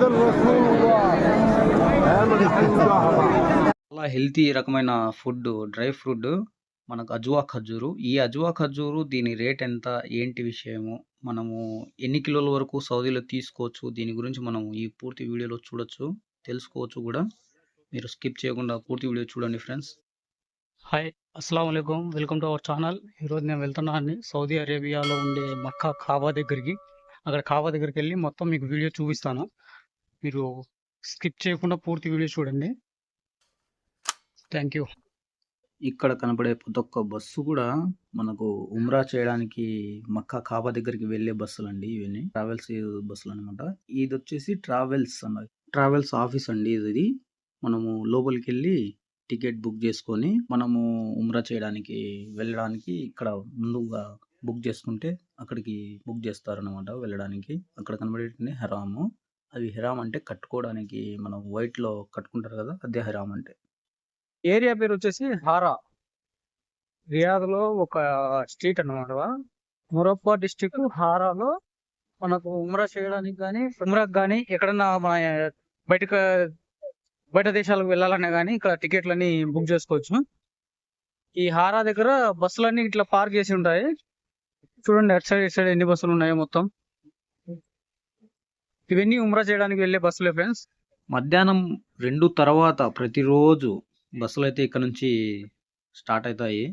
చాలా హెల్తీ రకమైన food dry fruit. మనకు అజువా ఖజ్జూరు ఈ అజువా ఖజ్జూరు దీని రేట్ ఎంత? ఏంటి విషయము? మనము ఎన్ని కిలోల వరకు సౌదీలో తీసుకోవచ్చు? దీని గురించి మనం ఈ పూర్తి వీడియోలో చూడొచ్చు. తెలుసుకోవచ్చు కూడా. మీరు స్కిప్ చేయకుండా పూర్తి వీడియో చూడండి ఫ్రెండ్స్. హాయ్ అస్సలం వెల్కమ్ టు అవర్ ఛానల్. ఈరోజు నేను వెళ్తున్నాను సౌదీ అరేబియాలో ఉండే మక్కా కాబా దగ్గరికి. అక్కడ కాబా దగ్గరికి వెళ్ళి మొత్తం మీకు వీడియో చూపిస్తాను. మీరు స్కిప్ చేయకుండా పూర్తి వీడియో చూడండి. థ్యాంక్ యూ ఇక్కడ కనబడే ప్రతి ఒక్క బస్సు కూడా మనకు ఉమ్రా చేయడానికి మక్కా కాబా దగ్గరికి వెళ్ళే బస్సులు అండి ఇవన్నీ. ట్రావెల్స్ బస్సులు అనమాట ఇది వచ్చేసి ట్రావెల్స్ అన్నది ట్రావెల్స్ ఆఫీస్ అండి ఇది. మనము లోపలికి వెళ్ళి టికెట్ బుక్ చేసుకొని మనము ఉమ్రా చేయడానికి వెళ్ళడానికి ఇక్కడ ముందుగా బుక్ చేసుకుంటే అక్కడికి బుక్ చేస్తారనమాట వెళ్ళడానికి. అక్కడ కనబడేటండి హెరాము. అవి హిరామ్ అంటే కట్టుకోవడానికి మనం వైట్లో కట్టుకుంటారు కదా అదే హిరామ్ అంటే. ఏరియా పేరు వచ్చేసి హారా. రియాద్లో ఒక స్ట్రీట్ అన్నమాట మురప్ప డిస్టిక్ హారాలో మనకు ఉమ్రా చేయడానికి కానీ ఉమ్రాకి కానీ ఎక్కడన్నా మన బయటకు బయట దేశాలకు వెళ్ళాలన్నా కానీ ఇక్కడ టికెట్లన్నీ బుక్ చేసుకోవచ్చు. ఈ హారా దగ్గర బస్సులన్నీ ఇట్లా పార్క్ చేసి ఉంటాయి. చూడండి అటు సైడ్ ఇటు సైడ్ ఎన్ని బస్సులు ఉన్నాయో మొత్తం. ఇవన్నీ ఉమ్రా చేయడానికి వెళ్ళే బస్సులే ఫ్రెండ్స్. మధ్యాహ్నం రెండు తర్వాత ప్రతిరోజు బస్సులు అయితే ఇక్కడ నుంచి స్టార్ట్ అవుతాయి.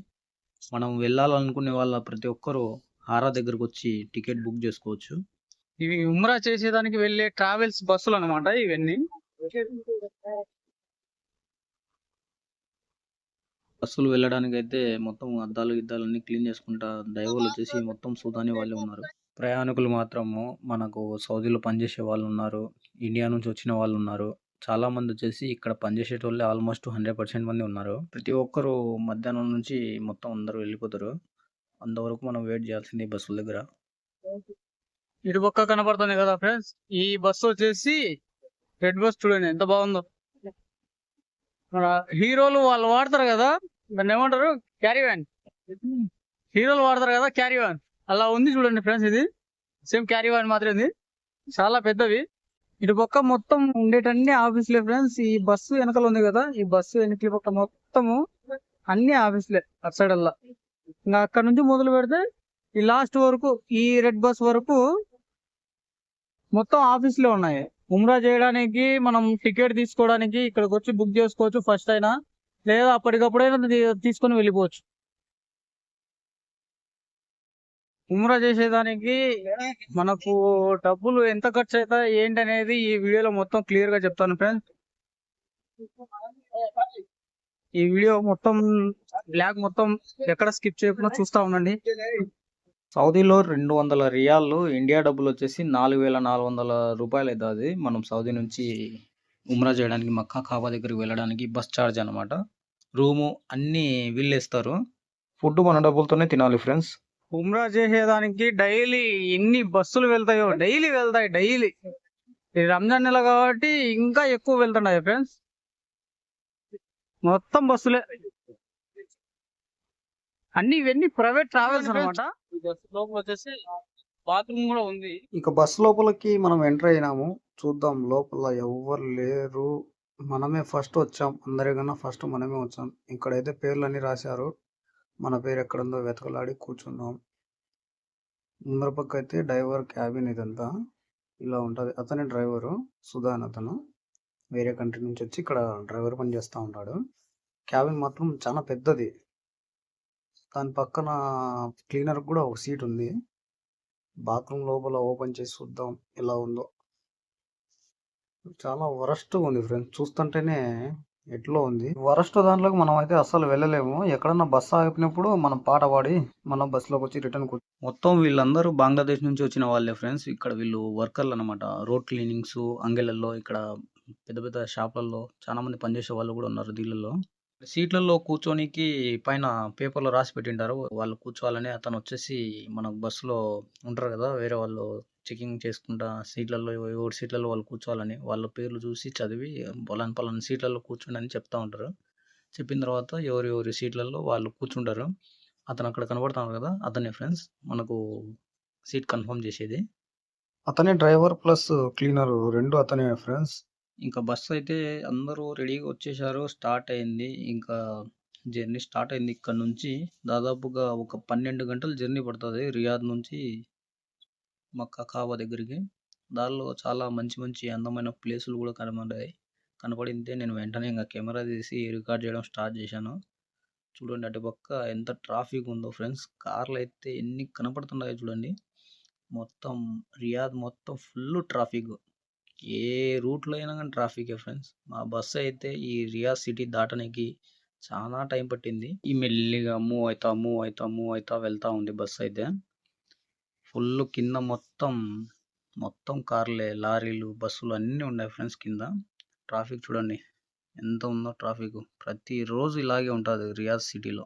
మనం వెళ్ళాలనుకునే వాళ్ళ ప్రతి ఒక్కరూ హారా దగ్గరకు వచ్చి టికెట్ బుక్ చేసుకోవచ్చు. ఇవి ఉమ్రా చేసేదానికి వెళ్ళే ట్రావెల్స్ బస్సులు అన్నమాట ఇవన్నీ. బస్సులు వెళ్ళడానికి అయితే మొత్తం అద్దాలు గిద్దాలన్నీ అన్ని క్లీన్ చేసుకుంటా డ్రైవర్లు వచ్చేసి మొత్తం సుధాని వాళ్ళే ఉన్నారు. ప్రయాణికులు మాత్రము మనకు సౌదీలో పనిచేసే వాళ్ళు ఉన్నారు ఇండియా నుంచి వచ్చిన వాళ్ళు ఉన్నారు చాలా మంది వచ్చేసి ఇక్కడ పనిచేసేటోళ్ళే ఆల్మోస్ట్ హండ్రెడ్ పర్సెంట్ మంది ఉన్నారు. ప్రతి ఒక్కరు మధ్యాహ్నం నుంచి మొత్తం అందరూ వెళ్ళిపోతారు. అంతవరకు మనం వెయిట్ చేయాల్సింది ఈ బస్సుల దగ్గర. ఇటు పక్క కనపడుతుంది కదా ఫ్రెండ్స్ ఈ బస్సు వచ్చేసి రెడ్ బస్ చూడండి ఎంత బాగుందో. మన హీరోలు వాళ్ళు వాడతారు కదా దాన్ని ఏమంటారు? క్యారీ వ్యాన్ హీరోలు వాడతారు కదా క్యారీ వ్యాన్ అలా ఉంది చూడండి ఫ్రెండ్స్ ఇది. సేమ్ క్యారీ వాన్ మాత్రం ఇది చాలా పెద్దవి. ఇటు పక్క మొత్తం ఉండేటన్ని ఆఫీసులే ఫ్రెండ్స్. ఈ బస్సు వెనకాల ఉంది కదా ఈ బస్సు వెనక పక్క మొత్తము అన్ని ఆఫీసులే అటు సైడ్ అల్లా. ఇంకా అక్కడ నుంచి మొదలు పెడితే ఈ లాస్ట్ వరకు ఈ రెడ్ బస్ వరకు మొత్తం ఆఫీసులే ఉన్నాయి. ఉమ్రా చేయడానికి మనం టికెట్ తీసుకోవడానికి ఇక్కడికి వచ్చి బుక్ చేసుకోవచ్చు ఫస్ట్ అయినా. లేదా అప్పటికప్పుడైనా తీసుకొని వెళ్ళిపోవచ్చు. ఉమ్రా చేసేదానికి మనకు డబ్బులు ఎంత ఖర్చు అవుతాయి ఏంటి అనేది ఈ వీడియోలో మొత్తం క్లియర్గా చెప్తాను ఫ్రెండ్స్ ఈ వీడియో మొత్తం బ్లాక్ మొత్తం ఎక్కడ స్కిప్ చేయకుండా చూస్తా ఉండండి. సౌదీలో రెండు వందల రియాళ్ళు ఇండియా డబ్బులు వచ్చేసి నాలుగు వేల నాలుగు వందల రూపాయలు అవుతుంది మనం సౌదీ నుంచి ఉమ్రా చేయడానికి మక్కా కాబా దగ్గరికి వెళ్ళడానికి బస్ ఛార్జ్ అనమాట రూము అన్నీ వీళ్ళేస్తారు ఫుడ్ మన డబ్బులతోనే తినాలి ఫ్రెండ్స్ ఉమ్రా చేసేదానికి డైలీ ఎన్ని బస్సులు వెళ్తాయో డైలీ వెళ్తాయి డైలీ. ఈ రంజాన్ నెల కాబట్టి ఇంకా ఎక్కువ వెళ్తున్నాయి ఫ్రెండ్స్. మొత్తం బస్సులే. అన్ని ఇవన్నీ ప్రైవేట్ ట్రావెల్స్ అనమాట వచ్చేసి బాత్రూమ్ కూడా ఉంది. ఇక బస్ లోపలికి మనం ఎంటర్ అయినాము. చూద్దాం లోపల ఎవ్వరు లేరు. మనమే ఫస్ట్ వచ్చాం. అందరికన్నా ఫస్ట్ మనమే వచ్చాం. ఇక్కడైతే పేర్లన్నీ రాశారు. మన పేరు ఎక్కడుందో వెతకలాడి కూర్చున్నాం. ముందర పక్క అయితే డ్రైవర్ క్యాబిన్ ఇదంతా ఇలా ఉంటుంది. అతనే డ్రైవరు సుధాన్ అతను. వేరే కంట్రీ నుంచి వచ్చి ఇక్కడ డ్రైవర్ పని చేస్తూ ఉంటాడు. క్యాబిన్ మాత్రం చాలా పెద్దది. దాని పక్కన క్లీనర్ కూడా ఒక సీట్ ఉంది. బాత్రూమ్ లోపల ఓపెన్ చేసి చూద్దాం ఎలా ఉందో. చాలా వరస్ట్ ఉంది ఫ్రెండ్స్. చూస్తుంటేనే ఎట్లా ఉంది. వరస్ట్ దాంట్లోకి మనం అయితే అస్సలు వెళ్ళలేము. ఎక్కడన్నా బస్సు ఆగిపోయినప్పుడు మనం పాట పాడి మనం బస్సులోకి వచ్చి రిటర్న్ మొత్తం వీళ్ళందరూ బంగ్లాదేశ్ నుంచి వచ్చిన వాళ్ళే ఫ్రెండ్స్. ఇక్కడ వీళ్ళు వర్కర్లు అనమాట రోడ్ క్లీనింగ్స్ అంగెలల్లో ఇక్కడ పెద్ద పెద్ద షాప్లలో చాలా మంది పనిచేసే వాళ్ళు కూడా ఉన్నారు దీళ్ళలో సీట్లలో కూర్చోనికి పైన పేపర్లో రాసి పెట్టింటారు. వాళ్ళు కూర్చోవాలని అతను వచ్చేసి మన బస్సులో ఉంటారు కదా వేరే వాళ్ళు చెకింగ్ చేసుకుంటా సీట్లలో ఎవరి సీట్లలో వాళ్ళు కూర్చోవాలని వాళ్ళ పేర్లు చూసి చదివి పలానా పలానా సీట్లలో కూర్చోండి అని చెప్తా ఉంటారు. చెప్పిన తర్వాత ఎవరి ఎవరి సీట్లలో వాళ్ళు కూర్చుంటారు. అతను అక్కడ కనబడుతున్నాడు కదా అతనే ఫ్రెండ్స్ మనకు సీట్ కన్ఫర్మ్ చేసేది. అతనే డ్రైవర్ ప్లస్ క్లీనర్ రెండు అతనే ఫ్రెండ్స్. ఇంకా బస్సు అయితే అందరూ రెడీగా వచ్చేసారు స్టార్ట్ అయింది. ఇంకా జర్నీ స్టార్ట్ అయింది ఇక్కడ నుంచి. దాదాపుగా ఒక పన్నెండు గంటలు జర్నీ పడుతుంది రియాద్ నుంచి మక్కా కాబా దగ్గరికి. దానిలో చాలా మంచి మంచి అందమైన ప్లేసులు కూడా కనబడ్డాయి. కనపడింది నేను వెంటనే ఇంకా కెమెరా తీసి రికార్డ్ చేయడం స్టార్ట్ చేశాను. చూడండి అటు పక్క ఎంత ట్రాఫిక్ ఉందో ఫ్రెండ్స్. కార్లు అయితే ఎన్ని కనపడుతున్నాయో చూడండి. మొత్తం రియాద్ మొత్తం ఫుల్ ట్రాఫిక్. ఏ రూట్లో అయినా కానీ ట్రాఫికే ఫ్రెండ్స్. మా బస్సు అయితే ఈ రియాద్ సిటీ దాటడానికి చాలా టైం పట్టింది. ఈ మెల్లిగా మూవ్ అవుతా మూవ్ అవుతా మూవ్ అవుతా వెళ్తా ఉంది బస్సు అయితే. ఫుల్ కింద మొత్తం మొత్తం కార్లే లారీలు బస్సులు అన్నీ ఉన్నాయి ఫ్రెండ్స్ కింద. ట్రాఫిక్ చూడండి ఎంత ఉందో ట్రాఫిక్. ప్రతిరోజు ఇలాగే ఉంటుంది రియాజ్ సిటీలో.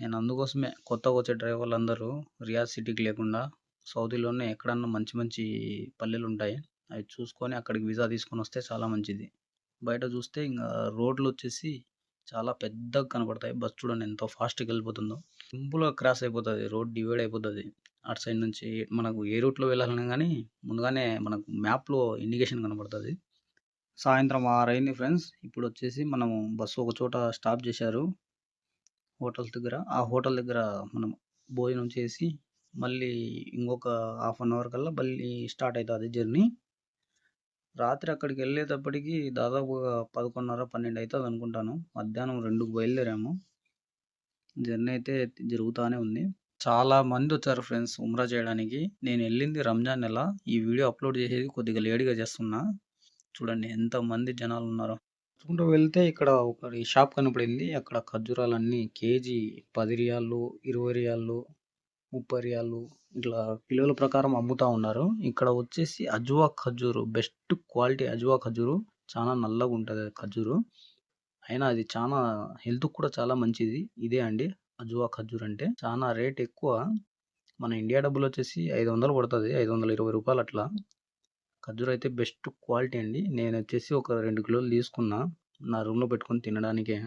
నేను అందుకోసమే కొత్తగా వచ్చే డ్రైవర్లు అందరూ రియాజ్ సిటీకి లేకుండా సౌదీలోనే ఎక్కడన్నా మంచి మంచి పల్లెలు ఉంటాయి అవి చూసుకొని అక్కడికి వీసా తీసుకొని వస్తే చాలా మంచిది. బయట చూస్తే ఇంకా రోడ్లు వచ్చేసి చాలా పెద్దగా కనపడతాయి. బస్ చూడండి ఎంతో ఫాస్ట్గా వెళ్ళిపోతుందో. సింపుల్గా క్రాస్ అయిపోతుంది రోడ్ డివైడ్ అయిపోతుంది. అటు సైడ్ నుంచి మనకు ఏ రూట్లో వెళ్ళాలన్నా కానీ ముందుగానే మనకు మ్యాప్లో ఇండికేషన్ కనబడుతుంది. సాయంత్రం ఆరైంది ఫ్రెండ్స్. ఇప్పుడు వచ్చేసి మనము బస్సు ఒక చోట స్టాప్ చేశారు. హోటల్స్ దగ్గర. ఆ హోటల్ దగ్గర మనం భోజనం చేసి మళ్ళీ ఇంకొక హాఫ్ అన్ అవర్ కల్లా మళ్ళీ స్టార్ట్ అవుతుంది జర్నీ. రాత్రి అక్కడికి వెళ్ళేటప్పటికి దాదాపుగా పదకొండున్నర పన్నెండు అవుతుంది అనుకుంటాను. మధ్యాహ్నం రెండుకు బయలుదేరాము. జర్నీ అయితే జరుగుతూనే ఉంది. చాలా మంది వచ్చారు ఫ్రెండ్స్ ఉమ్రా చేయడానికి. నేను వెళ్ళింది రంజాన్ నెల. ఈ వీడియో అప్లోడ్ చేసేది కొద్దిగా లేట్గా చేస్తున్నా. చూడండి ఎంత మంది జనాలు ఉన్నారో. చూసుకుంటూ వెళ్తే ఇక్కడ ఒక షాప్ కనపడింది. అక్కడ ఖర్జూరాలన్నీ కేజీ పది రియాళ్ళు ఇరవై రియాళ్ళు ముప్పై రియాళ్ళు ఇట్లా కిలోల ప్రకారం అమ్ముతా ఉన్నారు. ఇక్కడ వచ్చేసి అజువా ఖర్జూరు బెస్ట్ క్వాలిటీ అజువా ఖర్జూరు. చాలా నల్లగా ఉంటుంది ఖర్జూరు. అయినా అది చాలా హెల్త్కి కూడా చాలా మంచిది. ఇదే అండి. అజువా ఖర్జూర్ అంటే చాలా రేట్ ఎక్కువ. మన ఇండియా డబ్బులు వచ్చేసి ఐదు వందలు పడుతుంది ఐదు వందల ఇరవై రూపాయలు అట్లా. ఖర్జూర్ అయితే బెస్ట్ క్వాలిటీ అండి. నేను వచ్చేసి ఒక రెండు కిలోలు తీసుకున్నా నా రూమ్లో పెట్టుకొని తినడానికే.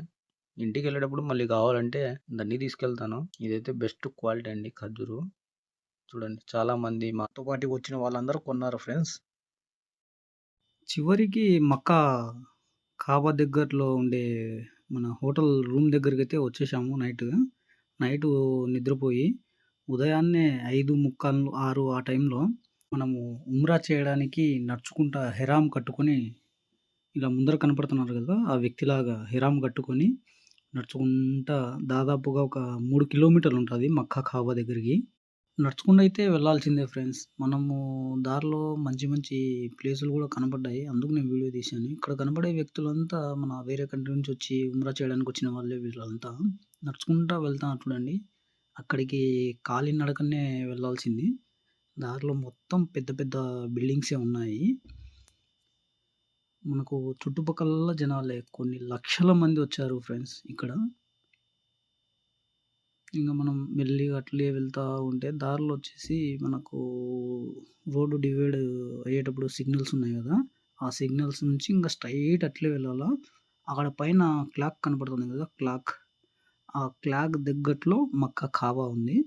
ఇంటికి వెళ్ళేటప్పుడు మళ్ళీ కావాలంటే దాన్ని తీసుకెళ్తాను. ఇదైతే బెస్ట్ క్వాలిటీ అండి ఖర్జూరు చూడండి చాలామంది మాతో పాటు వచ్చిన వాళ్ళందరూ కొన్నారు ఫ్రెండ్స్. చివరికి మక్కా కాబా దగ్గరలో ఉండే మన హోటల్ రూమ్ దగ్గరికి అయితే వచ్చేసాము నైట్. నైట్ నిద్రపోయి ఉదయాన్నే ఐదు ముక్కాలు ఆరు ఆ టైంలో మనము ఉమ్రా చేయడానికి నడుచుకుంటా హెరామ్ కట్టుకొని ఇలా ముందర కనపడుతున్నారు కదా ఆ వ్యక్తిలాగా హెరామ్ కట్టుకొని నడుచుకుంటా దాదాపుగా ఒక మూడు కిలోమీటర్లు ఉంటుంది మక్కా కాబా దగ్గరికి. నడుచుకుంటూ అయితే వెళ్ళాల్సిందే ఫ్రెండ్స్. మనము దారిలో మంచి మంచి ప్లేసులు కూడా కనబడ్డాయి. అందుకు నేను వీడియో తీశాను. ఇక్కడ కనబడే వ్యక్తులంతా మన వేరే కంట్రీ నుంచి వచ్చి ఉమ్రా చేయడానికి వచ్చిన వాళ్ళే వీళ్ళంతా. నడుచుకుంటా వెళ్తా చూడండి. అక్కడికి కాలినడకనే వెళ్ళాల్సింది. దారిలో మొత్తం పెద్ద పెద్ద బిల్డింగ్సే ఉన్నాయి. మనకు చుట్టుపక్కల జనాలే. కొన్ని లక్షల మంది వచ్చారు ఫ్రెండ్స్ ఇక్కడ. ఇంకా మనం మెల్లిగా అట్లే వెళ్తూ ఉంటే దారిలో వచ్చేసి మనకు రోడ్డు డివైడ్ అయ్యేటప్పుడు సిగ్నల్స్ ఉన్నాయి కదా. ఆ సిగ్నల్స్ నుంచి ఇంకా స్ట్రైట్ అట్లే వెళ్ళాలా. అక్కడ పైన క్లాక్ కనపడుతుంది కదా క్లాక్. ఆ క్లాక్ దగ్గట్లో మక్క కాబా ఉంది.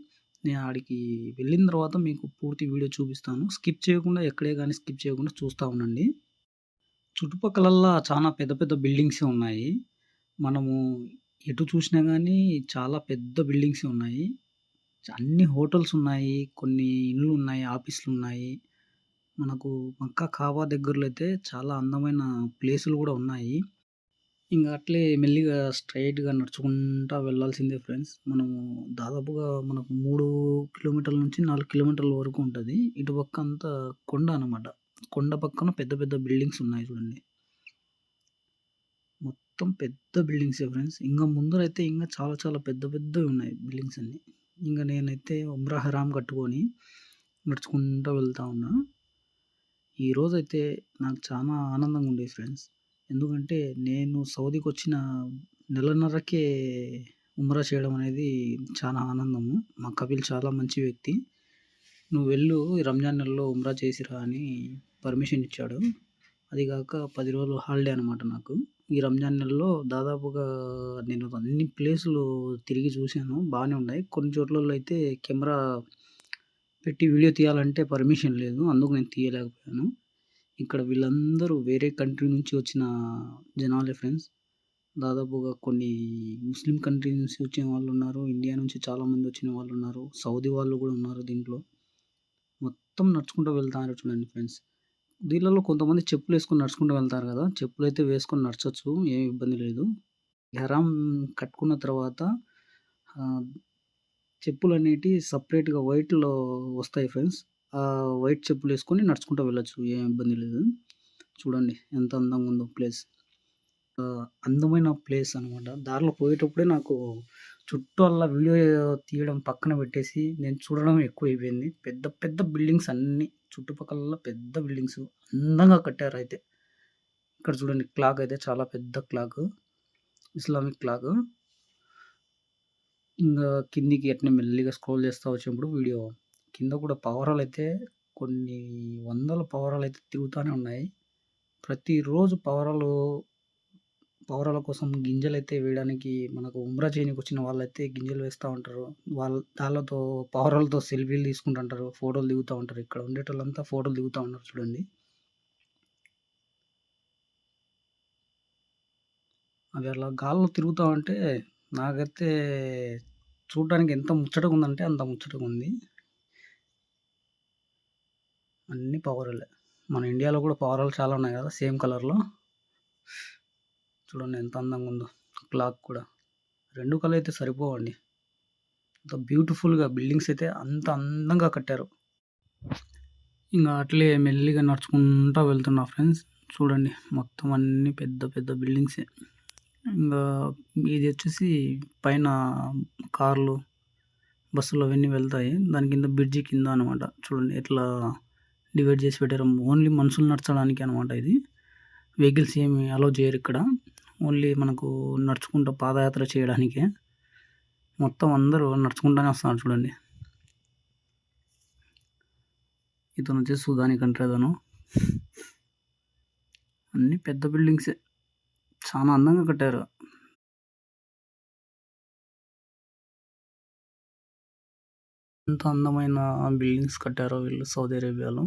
నేను ఆడికి వెళ్ళిన తర్వాత మీకు పూర్తి వీడియో చూపిస్తాను. స్కిప్ చేయకుండా ఎక్కడే కానీ స్కిప్ చేయకుండా చూస్తూ ఉండండి. చుట్టుపక్కలల్లా చాలా పెద్ద పెద్ద బిల్డింగ్సే ఉన్నాయి. మనము ఎటు చూసినా కానీ చాలా పెద్ద బిల్డింగ్సే ఉన్నాయి. అన్ని హోటల్స్ ఉన్నాయి కొన్ని ఇండ్లు ఉన్నాయి ఆఫీసులు ఉన్నాయి. మనకు మక్కా కావా దగ్గరలో అయితే చాలా అందమైన ప్లేసులు కూడా ఉన్నాయి. ఇంకా అట్లే మెల్లిగా స్ట్రైట్గా నడుచుకుంటా వెళ్ళాల్సిందే ఫ్రెండ్స్. మనము దాదాపుగా మనకు మూడు కిలోమీటర్ల నుంచి నాలుగు కిలోమీటర్ల వరకు ఉంటుంది. ఇటు పక్క అంతా కొండ అనమాట కొండ పక్కన పెద్ద పెద్ద బిల్డింగ్స్ ఉన్నాయి చూడండి. మొత్తం పెద్ద బిల్డింగ్సే ఫ్రెండ్స్. ఇంకా ముందరైతే ఇంకా చాలా చాలా పెద్ద పెద్దవి ఉన్నాయి బిల్డింగ్స్ అన్నీ. ఇంకా నేనైతే ఉమ్రా హరామ్ కట్టుకొని నడుచుకుంటూ వెళ్తా ఉన్నా. ఈరోజైతే నాకు చాలా ఆనందంగా ఉండేది ఫ్రెండ్స్. ఎందుకంటే నేను సౌదీకి వచ్చిన నెలన్నరకే ఉమ్రా చేయడం అనేది చాలా ఆనందము. మా కపిల్ చాలా మంచి వ్యక్తి. నువ్వు వెళ్ళు రంజాన్ నెలలో ఉమ్రా చేసిరా అని పర్మిషన్ ఇచ్చాడు. అది కాక పది రోజులు హాలిడే అనమాట నాకు. ఈ రంజాన్ నెలలో దాదాపుగా నేను అన్ని ప్లేసులు తిరిగి చూశాను బాగానే ఉన్నాయి కొన్ని చోట్లలో అయితే కెమెరా పెట్టి వీడియో తీయాలంటే పర్మిషన్ లేదు. అందుకు నేను తీయలేకపోయాను. ఇక్కడ వీళ్ళందరూ వేరే కంట్రీ నుంచి వచ్చిన జనాలే ఫ్రెండ్స్. దాదాపుగా కొన్ని ముస్లిం కంట్రీ నుంచి వచ్చిన వాళ్ళు ఉన్నారు ఇండియా నుంచి చాలామంది వచ్చిన వాళ్ళు ఉన్నారు సౌదీ వాళ్ళు కూడా ఉన్నారు దీంట్లో. మొత్తం నడుచుకుంటూ వెళ్తారు చూడండి ఫ్రెండ్స్. దీనిలో కొంతమంది చెప్పులు వేసుకొని నడుచుకుంటూ వెళ్తారు కదా చెప్పులు అయితే వేసుకొని నడచొచ్చు. ఏమి ఇబ్బంది లేదు. ఎరామ్ కట్టుకున్న తర్వాత చెప్పులు అనేటివి సపరేట్గా వైట్‌లో వస్తాయి ఫ్రెండ్స్. ఆ వైట్ చెప్పులు వేసుకొని నడుచుకుంటూ వెళ్ళచ్చు ఏం ఇబ్బంది లేదు. చూడండి ఎంత అందంగా ఉందో ప్లేస్. అందమైన ప్లేస్ అనమాట. దారిలో పోయేటప్పుడే నాకు చుట్టూ అలా వీడియో తీయడం పక్కన పెట్టేసి నేను చూడడం ఎక్కువ అయిపోయింది పెద్ద పెద్ద బిల్డింగ్స్ అన్నీ చుట్టుపక్కల పెద్ద బిల్డింగ్స్ అందంగా కట్టారు అయితే. ఇక్కడ చూడండి క్లాక్ అయితే చాలా పెద్ద క్లాక్ ఇస్లామిక్ క్లాక్ ఇంకా కిందికి అట్నే మెల్లిగా స్క్రోల్ చేస్తూ వచ్చినప్పుడు వీడియో. కింద కూడా పవరాలు అయితే కొన్ని వందల పవరాలు అయితే తిరుగుతూనే ఉన్నాయి. ప్రతిరోజు పవరాలు పావురాల కోసం గింజలైతే వేయడానికి మనకు ఉమ్రా చేయనీకొచ్చిన వాళ్ళైతే గింజలు వేస్తూ ఉంటారు. వాళ్ళ దాళ్ళతో పావురాలతో సెల్ఫీలు తీసుకుంటుంటారు. ఫోటోలు దిగుతూ ఉంటారు. ఇక్కడ ఉండేటోళ్ళంతా ఫోటోలు దిగుతూ ఉంటారు చూడండి. అవి అలా గాల్లో తిరుగుతూ ఉంటే నాకైతే చూడడానికి ఎంత ముచ్చటగా ఉందంటే అంత ముచ్చటగా ఉంది. అన్ని పావురాలే. మన ఇండియాలో కూడా పావురాలు చాలా ఉన్నాయి కదా సేమ్ కలర్‌లో. చూడండి ఎంత అందంగా ఉందో క్లాక్ కూడా. 2 అయితే సరిపోవండి. అంత బ్యూటిఫుల్‌గా బిల్డింగ్స్ అయితే అంత అందంగా కట్టారు. ఇంకా అట్లే మెల్లిగా నడుచుకుంటా వెళ్తున్నా ఫ్రెండ్స్. చూడండి మొత్తం అన్నీ పెద్ద పెద్ద బిల్డింగ్సే. ఇంకా ఇది వచ్చేసి పైన కార్లు, బస్సులు అవన్నీ వెళ్తాయి. దాని కింద బ్రిడ్జి కింద అనమాట. చూడండి ఎట్లా డివైడ్ చేసి పెట్టారు ఓన్లీ మనుషులు నడచడానికి అనమాట ఇది. వెహికల్స్ ఏమి అలో చేయరిక్కడ. ఓన్లీ మనకు నడుచుకుంటూ పాదయాత్ర చేయడానికే. మొత్తం అందరూ నడుచుకుంటానే వస్తున్నారు చూడండి. ఇతను వచ్చేసి సుధాని కంట్రీ అతను. అన్నీ పెద్ద బిల్డింగ్సే. చాలా అందంగా కట్టారు. ఎంత అందమైన బిల్డింగ్స్ కట్టారో వీళ్ళు సౌదీ అరేబియాలో.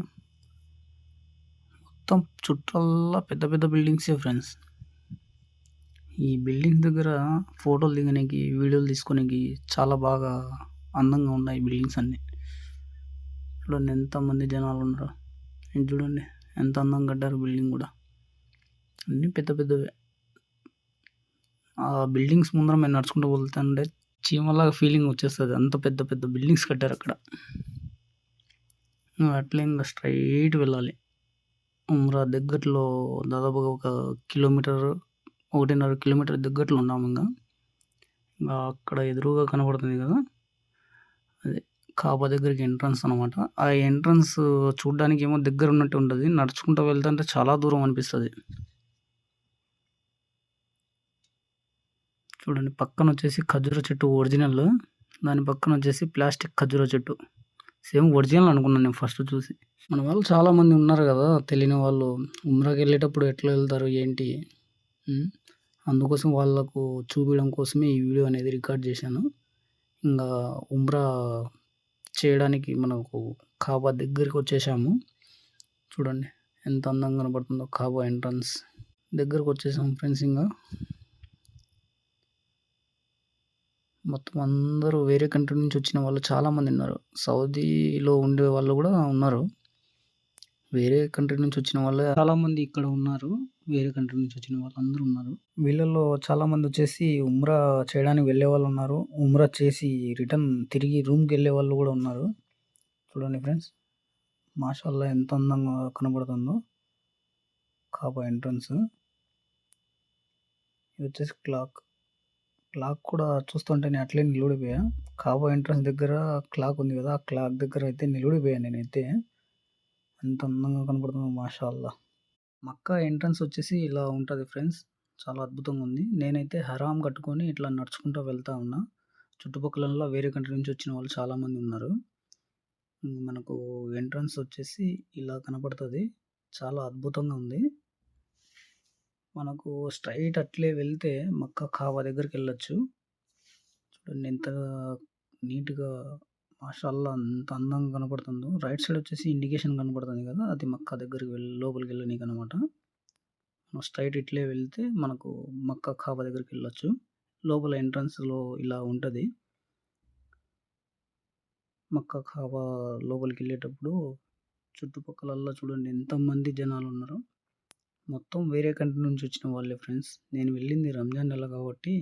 మొత్తం చుట్టల్లా పెద్ద పెద్ద బిల్డింగ్సే ఫ్రెండ్స్. ఈ బిల్డింగ్స్ దగ్గర ఫోటోలు దిగనీకి, వీడియోలు తీసుకోనీకి చాలా బాగా అందంగా ఉన్నాయి బిల్డింగ్స్ అన్నీ. చూడండి ఎంతమంది జనాలున్నారో. ఇది చూడండి ఎంత అందంగా కట్టారు బిల్డింగ్ కూడా అన్నీ పెద్ద పెద్దవే. ఆ బిల్డింగ్స్ ముందర మేము నడుచుకుంటూ వెళ్తుంటే చీమలాగా ఫీలింగ్ వచ్చేస్తుంది అంత పెద్ద పెద్ద బిల్డింగ్స్ కట్టారు అక్కడ అట్లే ఇంకా స్ట్రైట్ వెళ్ళాలి. ఉమ్రా దగ్గరలో దాదాపుగా ఒక కిలోమీటర్, 1.5 కిలోమీటర్ దగ్గరలో ఇంకా ఇంకా అక్కడ ఎదురుగా కనపడుతుంది కదా అదే కాప దగ్గరికి ఎంట్రన్స్ అనమాట. ఆ ఎంట్రన్స్ చూడ్డానికేమో దగ్గర ఉన్నట్టు ఉంటుంది నడుచుకుంటూ వెళ్తుంటే చాలా దూరం అనిపిస్తుంది చూడండి పక్కన వచ్చేసి ఖజూర చెట్టు ఒరిజినల్. దాని పక్కన వచ్చేసి ప్లాస్టిక్ ఖజూర చెట్టు. సేమ్ ఒరిజినల్ అనుకున్నాను నేను ఫస్ట్ చూసి. మన వాళ్ళు చాలామంది ఉన్నారు కదా తెలియని వాళ్ళు. ఉమ్రాకి వెళ్ళేటప్పుడు ఎట్లా వెళ్తారు ఏంటి? అందుకోసం వాళ్ళకు చూపించడం కోసమే ఈ వీడియో అనేది రికార్డ్ చేశాను. ఇంకా ఉమ్రా చేయడానికి మనకు కాబా దగ్గరికొచ్చేసాము. చూడండి ఎంత అందంగా కనబడుతుందో కాబా ఎంట్రన్స్. దగ్గరకొచ్చేసాం ఫ్రెండ్స్ ఇంకా మొత్తం అందరూ వేరే కంట్రీ నుంచి వచ్చిన వాళ్ళు చాలామంది ఉన్నారు. సౌదీలో ఉండే వాళ్ళు కూడా ఉన్నారు. వేరే కంట్రీ నుంచి వచ్చిన వాళ్ళే చాలామంది ఇక్కడ ఉన్నారు. వేరే కంట్రీ నుంచి వచ్చిన వాళ్ళు అందరూ ఉన్నారు. వీళ్ళల్లో చాలామంది వచ్చేసి ఉమ్రా చేయడానికి వెళ్ళే వాళ్ళు ఉన్నారు ఉమ్రా చేసి రిటర్న్ తిరిగి రూమ్కి వెళ్ళే వాళ్ళు కూడా ఉన్నారు. చూడండి ఫ్రెండ్స్. మాషాల్లా ఎంత అందంగా కనబడుతుందో కాబా ఎంట్రన్స్. ఇది వచ్చేసి క్లాక్. క్లాక్ కూడా చూస్తుంటే నేను అట్లే నిలబడిపోయా. కాబా ఎంట్రన్స్ దగ్గర క్లాక్ ఉంది కదా ఆ క్లాక్ దగ్గర అయితే నిలబడిపోయా నేనైతే. ఎంత అందంగా కనపడుతుందో మాషాల్లా. మక్కా ఎంట్రన్స్ వచ్చేసి ఇలా ఉంటుంది ఫ్రెండ్స్. చాలా అద్భుతంగా ఉంది. నేనైతే హరామ్ కట్టుకొని ఇట్లా నడుచుకుంటూ వెళ్తా ఉన్నా. చుట్టుపక్కలలో వేరే కంట్రీ నుంచి వచ్చిన వాళ్ళు చాలామంది ఉన్నారు. మనకు ఎంట్రన్స్ వచ్చేసి ఇలా కనపడుతుంది చాలా అద్భుతంగా ఉంది. మనకు స్ట్రైట్ అట్లే వెళ్తే మక్కా దగ్గరికి వెళ్ళొచ్చు చూడండి ఎంత నీట్‌గా మాషాల్లా అంత అందంగా కనపడుతుందో. రైట్ సైడ్ వచ్చేసి ఇండికేషన్ కనపడుతుంది కదా అది మక్కా దగ్గరికి వెళ్ళి లోపలికి వెళ్ళనీకి అనమాట మనం స్ట్రైట్ ఇట్లే వెళ్తే మనకు మక్కా కాబా దగ్గరికి వెళ్ళొచ్చు. లోపల ఎంట్రన్స్లో ఇలా ఉంటుంది. మక్కా కాబా లోపలికి వెళ్ళేటప్పుడు చుట్టుపక్కలల్లా చూడండి ఎంతమంది జనాలు ఉన్నారు. మొత్తం వేరే కంట్రీ నుంచి వచ్చిన వాళ్ళే ఫ్రెండ్స్. నేను వెళ్ళింది రంజాన్ నెల కాబట్టి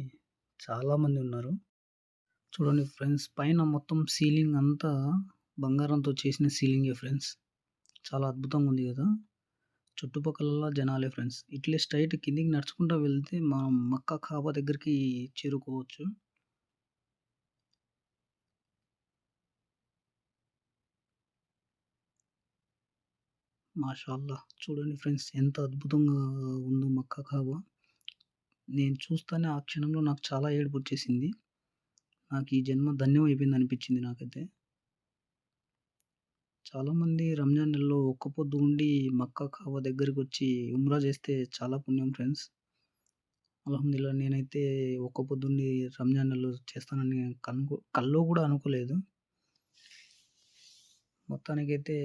చాలామంది ఉన్నారు. చూడండి ఫ్రెండ్స్ పైన మొత్తం సీలింగ్ అంతా బంగారంతో చేసిన సీలింగే ఫ్రెండ్స్. చాలా అద్భుతంగా ఉంది కదా? చుట్టుపక్కల జనాలే ఫ్రెండ్స్. ఇట్లే స్ట్రైట్ కిందికి నడుచుకుంటూ వెళ్తే మనం మక్కా కాబా దగ్గరికి చేరుకోవచ్చు. మాషాల్లా చూడండి ఫ్రెండ్స్ ఎంత అద్భుతంగా ఉందో మక్కా కాబా నేను చూస్తానే ఆ క్షణంలో నాకు చాలా ఏడుపు వచ్చేసింది. నాకు ఈ జన్మ ధన్యం అయిపోయింది అనిపించింది నాకైతే. చాలామంది రంజాన్ నెలలో ఒక్క పొద్దు ఉండి మక్కా కావ దగ్గరికి వచ్చి ఉమ్రా చేస్తే చాలా పుణ్యం ఫ్రెండ్స్. అలహమ్దుల్లా నేనైతే ఒక్క పొద్దుండి రంజాన్ నెలలో చేస్తానని కనుకో కల్లో కూడా అనుకోలేదు. మొత్తానికైతే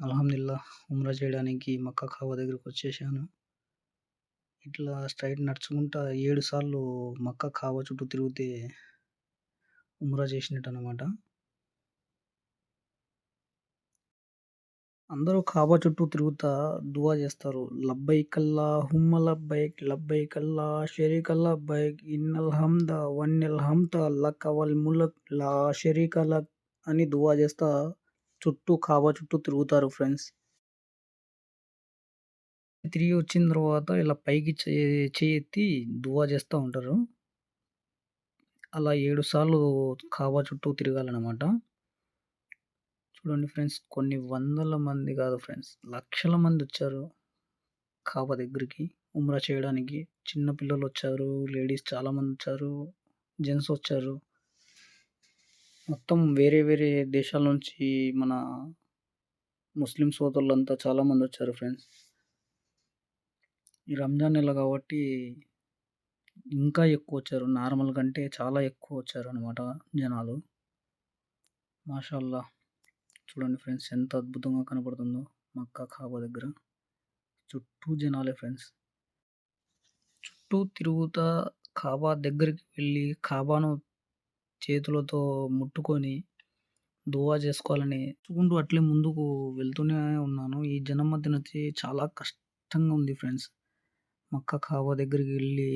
అలహమ్దుల్లా ఉమ్రా చేయడానికి మక్కా కావ దగ్గరికి వచ్చేసాను. ఇట్లా స్ట్రైట్ నడుచుకుంటా ఏడు సార్లు మక్కా కావ చుట్టూ తిరిగితే ఉమ్రా చేసినట్టు అనమాట అందరూ కాబా చుట్టూ తిరుగుతా దువా చేస్తారు. లబ్బైకల్లా హుమ్మ లబ్బైక్ లబ్బైకల్లా షరీక బైక్ ఇన్నల్ హమ్ద వన్నెల్ హమ్ద లక్ వల్ ములక్ లా షరీక లక్ అని దువా చేస్తా చుట్టూ కాబా చుట్టూ తిరుగుతారు ఫ్రెండ్స్. తిరిగి వచ్చిన తర్వాత ఇలా పైకి చేయి ఎత్తి దువా చేస్తూ ఉంటారు. అలా ఏడు సార్లు కాబా చుట్టూ తిరగాలన్నమాట. చూడండి ఫ్రెండ్స్ కొన్ని వందల మంది కాదు ఫ్రెండ్స్ లక్షల మంది వచ్చారు కాబా దగ్గరికి ఉమ్రా చేయడానికి. చిన్న పిల్లలు వచ్చారు లేడీస్ చాలామంది వచ్చారు జెంట్స్ వచ్చారు. మొత్తం వేరే వేరే దేశాల నుంచి మన ముస్లిం సోదరులంతా చాలామంది వచ్చారు ఫ్రెండ్స్. ఈ రంజాన్ నెల కాబట్టి ఇంకా ఎక్కువ వచ్చారు. నార్మల్ కంటే చాలా ఎక్కువ వచ్చారు అనమాట జనాలు. మాషాల్లా. చూడండి ఫ్రెండ్స్ ఎంత అద్భుతంగా కనపడుతుందో మక్కా కాబా దగ్గర. చుట్టూ జనాలే ఫ్రెండ్స్. చుట్టూ తిరుగుతా కాబా దగ్గరికి వెళ్ళి కాబాను చేతులతో ముట్టుకొని దువా చేసుకోవాలని చూసుకుంటూ అట్లే ముందుకు వెళ్తూనే ఉన్నాను. ఈ జనం మధ్యన చాలా కష్టంగా ఉంది ఫ్రెండ్స్. మక్కా కాబా దగ్గరికి వెళ్ళి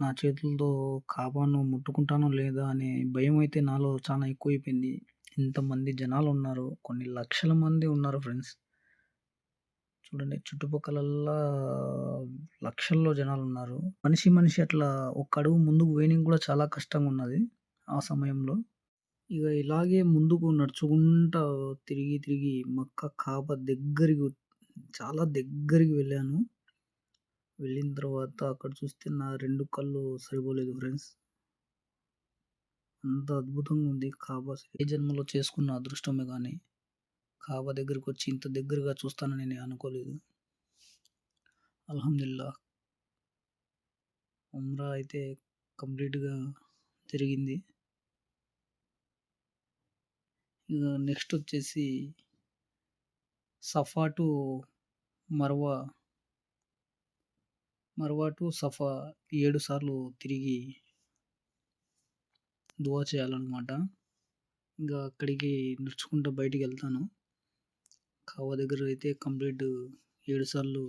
నా చేతులతో కాపాను ముట్టుకుంటానో లేదా అనే భయం అయితే నాలో చాలా ఎక్కువైపోయింది. ఇంతమంది జనాలు ఉన్నారు కొన్ని లక్షల మంది ఉన్నారు ఫ్రెండ్స్. చూడండి చుట్టుపక్కలల్లా లక్షల్లో జనాలు ఉన్నారు మనిషి మనిషి అట్లా ఒక్క అడుగు ముందుకు వేయడానికి కూడా చాలా కష్టంగా ఉన్నది ఆ సమయంలో. ఇక ఇలాగే ముందుకు నడుచుకుంటా తిరిగి తిరిగి మక్క కాప దగ్గరికి చాలా దగ్గరికి వెళ్ళాను. వెళ్ళిన తర్వాత అక్కడ చూస్తే నా రెండు కళ్ళు సరిపోలేదు ఫ్రెండ్స్ అంత అద్భుతంగా ఉంది కాబా. ఏ జన్మలో చేసుకున్న అదృష్టమే కానీ కాబా దగ్గరికి వచ్చి ఇంత దగ్గరగా చూస్తానని నేను అనుకోలేదు. అల్హమ్దుల్లా ఉమ్రా అయితే కంప్లీట్గా జరిగింది. ఇక నెక్స్ట్ వచ్చేసి సఫా టు మర్వా మరవాటు సఫా ఏడు సార్లు తిరిగి దువా చేయాలన్నమాట. ఇంకా అక్కడికి నడుచుకుంటూ బయటికి వెళ్తాను. కావ దగ్గర అయితే కంప్లీట్ ఏడు సార్లు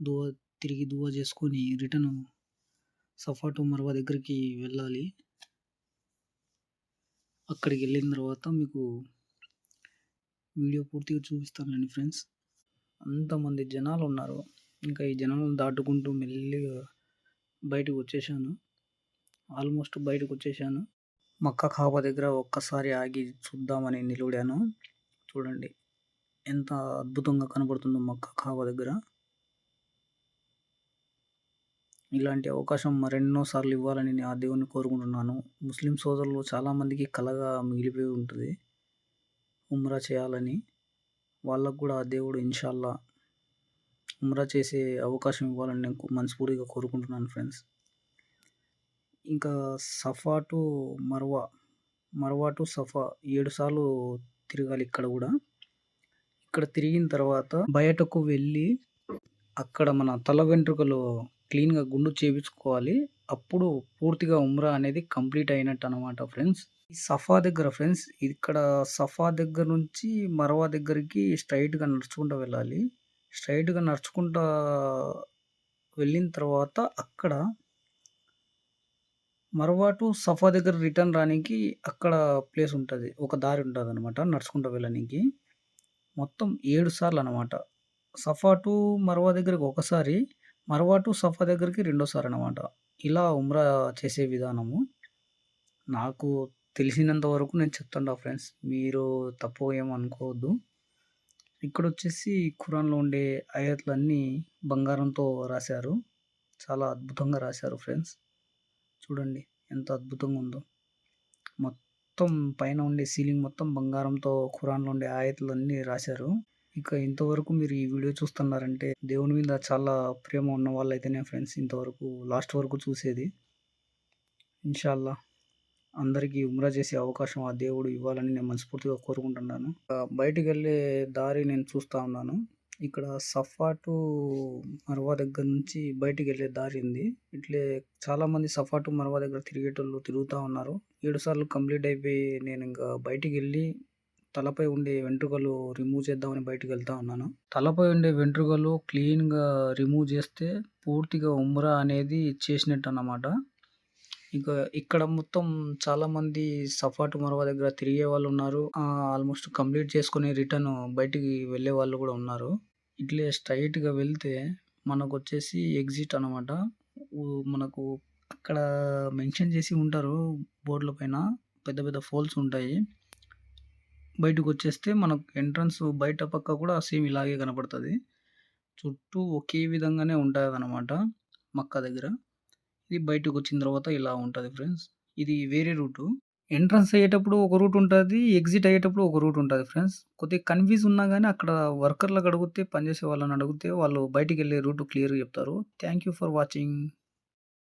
దువా తిరిగి దువా చేసుకొని రిటర్న్ సఫా టు మర్వా దగ్గరికి వెళ్ళాలి. అక్కడికి వెళ్ళిన తర్వాత మీకు వీడియో పూర్తిగా చూపిస్తానండి ఫ్రెండ్స్. అంతమంది జనాలు ఉన్నారు ఇంకా ఈ జనాలను దాటుకుంటూ మెల్లిగా బయటకు వచ్చేసాను ఆల్మోస్ట్ బయటకు వచ్చేసాను మక్క కాప దగ్గర ఒక్కసారి ఆగి చూద్దామని నిలబడాను. చూడండి ఎంత అద్భుతంగా కనబడుతుందో మక్కా కాప దగ్గర. ఇలాంటి అవకాశం మరెన్నో సార్లు ఇవ్వాలని నేను ఆ దేవుని కోరుకుంటున్నాను. ముస్లిం సోదరులు చాలామందికి కలగా మిగిలిపోయి ఉంటుంది. ఉమ్రా చేయాలని. వాళ్ళకు కూడా ఆ దేవుడు ఇన్షాల్లా ఉమ్రా చేసే అవకాశం ఇవ్వాలని నేను మనస్ఫూర్తిగా కోరుకుంటున్నాను ఫ్రెండ్స్. ఇంకా సఫా టు మర్వా మరవా టు సఫా ఏడు సార్లు తిరగాలి ఇక్కడ కూడా. ఇక్కడ తిరిగిన తర్వాత బయటకు వెళ్ళి అక్కడ మన తల వెంట్రుకలు క్లీన్గా గుండు చేపించుకోవాలి. అప్పుడు పూర్తిగా ఉమ్రా అనేది కంప్లీట్ అయినట్టు అనమాట ఫ్రెండ్స్. ఈ సఫా దగ్గర ఫ్రెండ్స్ ఇక్కడ సఫా దగ్గర నుంచి మరవా దగ్గరికి స్ట్రైట్గా నడుచుకుంటూ వెళ్ళాలి. స్ట్రైట్గా నడుచుకుంటా వెళ్ళిన తర్వాత అక్కడ మరవా టు సఫా దగ్గర రిటర్న్ రానికి అక్కడ ప్లేస్ ఉంటుంది. ఒక దారి ఉంటుంది అనమాట నడుచుకుంటూ వెళ్ళడానికి. మొత్తం ఏడు సార్లు అనమాట సఫా టు మరవా దగ్గరికి ఒకసారి మరవా టు సఫా దగ్గరికి రెండోసారి అనమాట ఇలా ఉమ్రా చేసే విధానము. నాకు తెలిసినంత వరకు నేను చెప్తాను ఫ్రెండ్స్ మీరు తప్పు ఏమనుకోవద్దు. ఇక్కడ వచ్చేసి ఖురాన్లో ఉండే ఆయతులన్నీ బంగారంతో రాశారు. చాలా అద్భుతంగా రాశారు ఫ్రెండ్స్. చూడండి ఎంత అద్భుతంగా ఉందో. మొత్తం పైన ఉండే సీలింగ్ మొత్తం బంగారంతో ఖురాన్లో ఉండే ఆయతలన్నీ రాశారు. ఇక ఇంతవరకు మీరు ఈ వీడియో చూస్తున్నారంటే దేవుని మీద చాలా ప్రేమ ఉన్న వాళ్ళైతేనే ఫ్రెండ్స్ ఇంతవరకు లాస్ట్ వరకు చూసేది. ఇన్షాల్లా. అందరికీ ఉమ్రా చేసే అవకాశం ఆ దేవుడు ఇవ్వాలని నేను మనస్ఫూర్తిగా కోరుకుంటున్నాను. బయటికి వెళ్ళే దారి నేను చూస్తూ ఉన్నాను. ఇక్కడ సఫా టు మరవా దగ్గర నుంచి బయటికి వెళ్ళే దారి ఉంది. ఇట్లే చాలా మంది సఫా టు మరవా దగ్గర తిరిగేటోళ్ళు తిరుగుతూ ఉన్నారు. ఏడు సార్లు కంప్లీట్ అయిపోయి నేను ఇంకా బయటికి వెళ్ళి తలపై ఉండే వెంట్రుకలు రిమూవ్ చేద్దామని బయటికి వెళ్తా ఉన్నాను. తలపై ఉండే వెంట్రుకలు క్లీన్గా రిమూవ్ చేస్తే పూర్తిగా ఉమ్రా అనేది చేసినట్టు అన్నమాట ఇక ఇక్కడ మొత్తం చాలా మంది సఫాటు మరవ దగ్గర తిరిగే వాళ్ళు ఉన్నారు. ఆల్మోస్ట్ కంప్లీట్ చేసుకుని రిటర్న్ బయటికి వెళ్ళే వాళ్ళు కూడా ఉన్నారు. ఇట్లే స్ట్రైట్గా వెళ్తే మనకు వచ్చేసి ఎగ్జిట్ అనమాట మనకు అక్కడ మెన్షన్ చేసి ఉంటారు బోర్డుల పైన. పెద్ద పెద్ద ఫోల్స్ ఉంటాయి. బయటకు వచ్చేస్తే మనకు ఎంట్రన్స్ బయట పక్క కూడా సేమ్ ఇలాగే కనపడుతుంది. చుట్టూ ఒకే విధంగానే ఉంటుంది అనమాట మక్కా దగ్గర. ఇది బయటకు వచ్చిన తర్వాత ఇలా ఉంటుంది ఫ్రెండ్స్. ఇది వేరే రూటు. ఎంట్రన్స్ అయ్యేటప్పుడు ఒక రూట్ ఉంటుంది ఎగ్జిట్ అయ్యేటప్పుడు ఒక రూట్ ఉంటుంది ఫ్రెండ్స్. కొద్దిగా కన్ఫ్యూజ్ ఉన్నా కానీ అక్కడ వర్కర్లకు అడిగితే పనిచేసే వాళ్ళని అడిగితే వాళ్ళు బయటికి వెళ్ళే రూట్ క్లియర్గా చెప్తారు. Thank you for watching